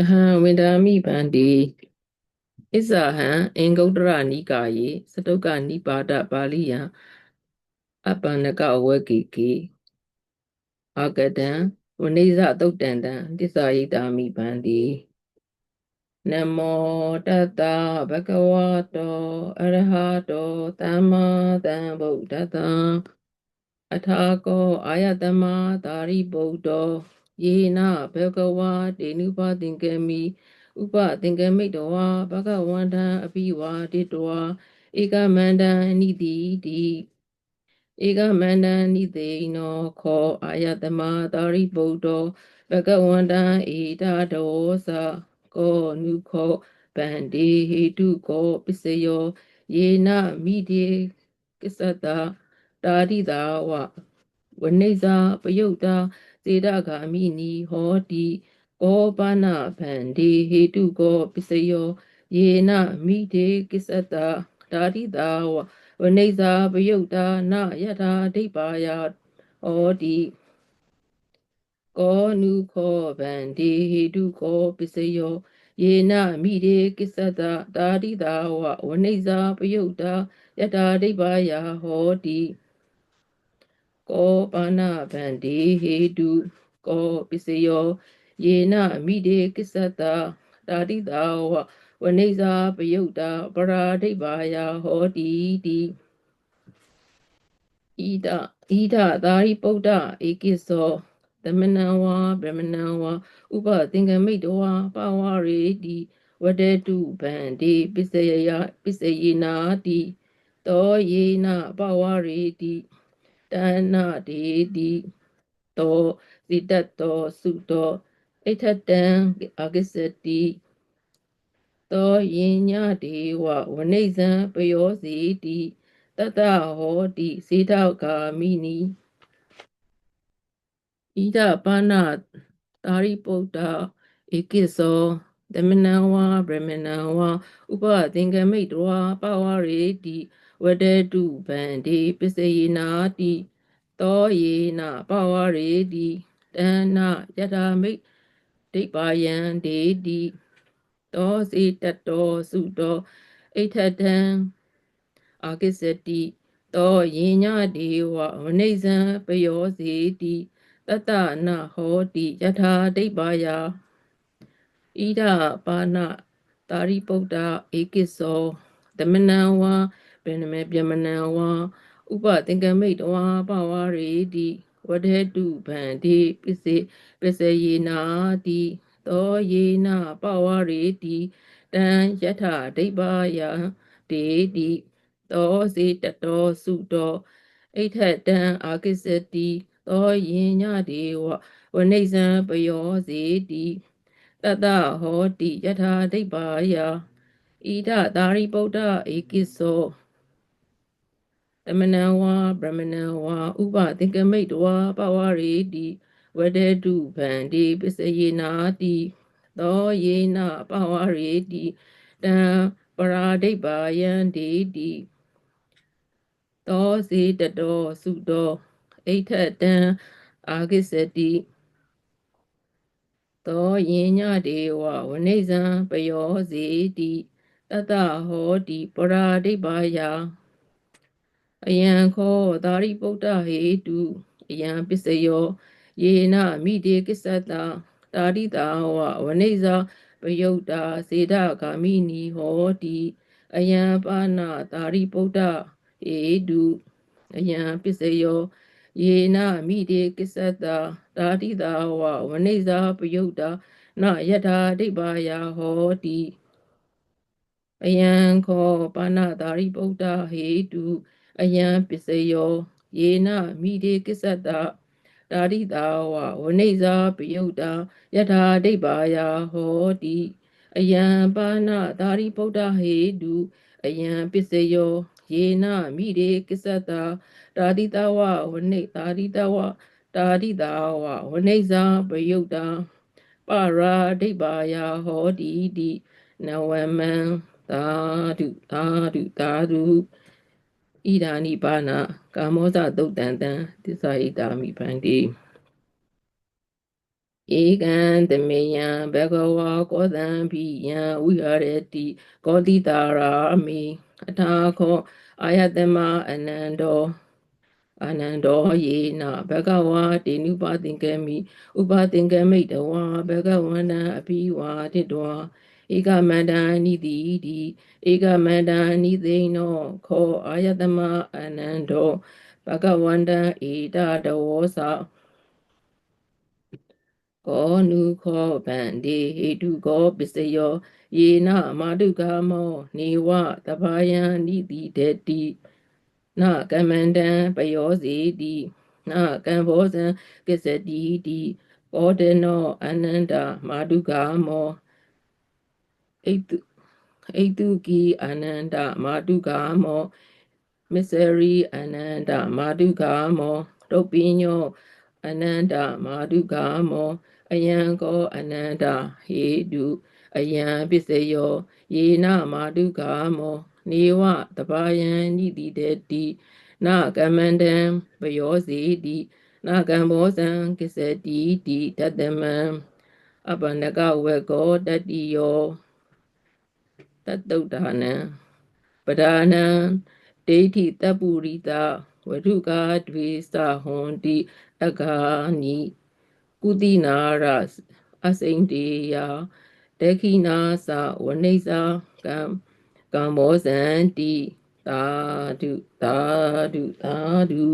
အဟံဝန္ဒာမိဗန္တိဣဇာဟံအင်္ဂုတ္တရနိကာယေသတုကနိပါဒပါဠိယံအပ္ပန္နကဝေကိကိအာဂတံဝနိဇသုတ်တန္တံတစ္ဆာယိတာမိဗန္တိနမောတတ္တဘဂဝတောအရဟတောသမ္မာသမ္ဗုဒ္ဓတ္တံအထာကောအာယတမသာရိပုတ္တော ယေနဘဂဝါတေနုပသင်္ကမိဥပသင်္ကမိတဝါဘဂဝန္တံအပိဝါတိတဝါဧကမန္တံနိတိတိဧကမန္တံနိသေနောခောအာယတမသာရိပုတ္တောဘဂဝန္တံဧတာဒောသကောနုခောဗန္တိဟိတုကောပစ္စယောယေနမိတိကစ္စတတာရိတာဝဝနိဇာပယုတ်တာ စေတဂာမိနီဟောတိကောပါဏဗန္တိဟိတုကောပစ္စယောယေနမိတေကိစ္စတတာရိတာဝဝနိဇာပယုတ်တာနယထာဒိဗ္ဗာယဟောတိကောနုခောဗန္တိဟိတုကောပစ္စယောယေနမိတေကိစ္စတတာရိတာဝဝနိဇာပယုတ်တာယထာဒိဗ္ဗာယဟောတိ ကောပါဏဗန္တိဟေတုကောပစ္စယောယေနမိတေကိစ္စတတာတိတာဝဝနိဇာပယုတ်တာပရာဒိဗ္ဗာယဟောတိတိဣဒဣဒသာရိပုတ္တဧကိသောသမဏံဝါဗြဟ္မဏံဝါဥပသင်္ကမိတဝါပါဝရေတိဝတေတုဗန္တိပစ္စယယပစ္စယေနာတိတောယေနပါဝရေတိ တဏ္ဏတေတိတောဇိတတ္တောစုတောဣထတံအဂစ္စတိတောယင်ညဒေဝဝနိဇံပယောစီတိတတဟောတိစေတောဂာမိနိဣဒပါဏတာရိပုတ္တဧကိသောသမဏံဝါဗြဟ္မဏံဝါဥပသင်္ကမိတဝါပဝရေတိ ဝတေတုဗန္တိပစ္စယေနာတိတောယေနပဝရေတိတဏ္ဏယထာမိတ်ဒိဗ္ဗာယံဒေတိတောစီတတောစုတောဣထတံအာကိစတိတောယင်ညဒေဝဝနိဇံပယောစီတိတတနဟောတိယထာဒိဗ္ဗာယဣဒပါဏတာရိပုတ္တဧကိသောသမဏံဝါ ဗေနမေပြမဏံဝါဥပသင်္ကမိတ်ဝါပဝရေတိဝဒေတုဗန္တိပစ္စေပစ္စယေနာတိသောယေနပဝရေတိတံယထာဒိဗ္ဗာယတေတိသောစေတတောစုတောဣထတံအာကိစတိသောယင်ညဒေဝဝနိဇံပယောစေတိတတဟောတိယထာဒိဗ္ဗာယဣဒသာရိပုတ္တဧကိသော သမဏံဝါဗြဟ္မဏံဝါဥပသင်္ကမိတ်ဝါပဝရေတိဝဒေတုဗန္တိပစ္စယေနာတိသောယေနပဝရေတိတံပရာဒိဗ္ဗာယံဒေတိသောစေတတောစုတောဣထတံအာဂိစတိသောယင်ညဒေဝဝနိဇံပယောစီတိတတဟောတိပရာဒိဗ္ဗာယ အယံခောသာရိပုတ္တဟေတုအယံပစ္စယောယေနမိတေကိစ္စတတာရိတာဝဝနိဇာပယုတ်တာစေတဂာမိနီဟောတိအယံပါဏသာရိပုတ္တဟေတုအယံပစ္စယောယေနမိတေကိစ္စတတာတိတာဝဝနိဇာပယုတ်တာနယထာဒိဗ္ဗာယဟောတိအယံခောပါဏသာရိပုတ္တဟေတု အယံပစ္စယောယေနမိတေကိစ္စတတာရိတာဝဝနိဇာပယုတ်တာယထာဒိဗ္ဗာယဟောတိအယံပါဏသာရိပုတ္တဟေတုအယံပစ္စယောယေနမိတေကိစ္စတတာတိတဝဝနိတာတိတဝတာတိတာဝဝနိဇာပယုတ်တာပရာဒိဗ္ဗာယဟောတိတိနဝမံသာဓုသာဓုသာဓု ဣဒာနိပါဏကာမောဇသုတ်တန်တံသစ္စာဣတာမိဗန္တိဧကံတမေယံဘဂဝါကောသံပိယံဝိဟရတိကောတိတာရာမိအထာခောအာယတမအနန္တောအာနန္တောယေနဘဂဝါတေနုပါသင်္ကမိဥပါသင်္ကမိတဝါဘဂဝန္တံအပိဝါတိတော ဧကမန္တန်နိတိတိဧကမန္တန်နိသိနောခောအာယတမအနန္တောဘဂဝန္တံဧတတဝောသကောနုခောဗန္တိဟိတုကောပစ္စယောယေနမာတုကာမောနေဝတဘာယံနိတိတေတိနကမ္မန္တံပယောစီတိနကံဘောဇံကစ္စတိတိကောဒေနောအနန္တမာတုကာမော ဣတုဣတုကိအနန္တမာတုကာမောမစ္စရိအနန္တမာတုကာမောတုတ်ပိညောအနန္တမာတုကာမောအယံကောအနန္တဟေတုအယံပစ္စယောယေနမာတုကာမောနေဝတဘာယံနိတိတေတိနကမ္မန္တံပယောစီတိနကံဘောဇံကိစ္စတိတိတတမံအပန္နကဝေကောတတိယော တတုဒ္ဒနံပဒါနံဒိဋ္ဌိတပ္ပုရိတဝဓုကာဒွေသဟွန်တိအဂာနိကုတိနာရအစိန်တေယတေခိနာသဝနိစ္စကံကံမောဇန္တိသာဓုသာဓုသာဓု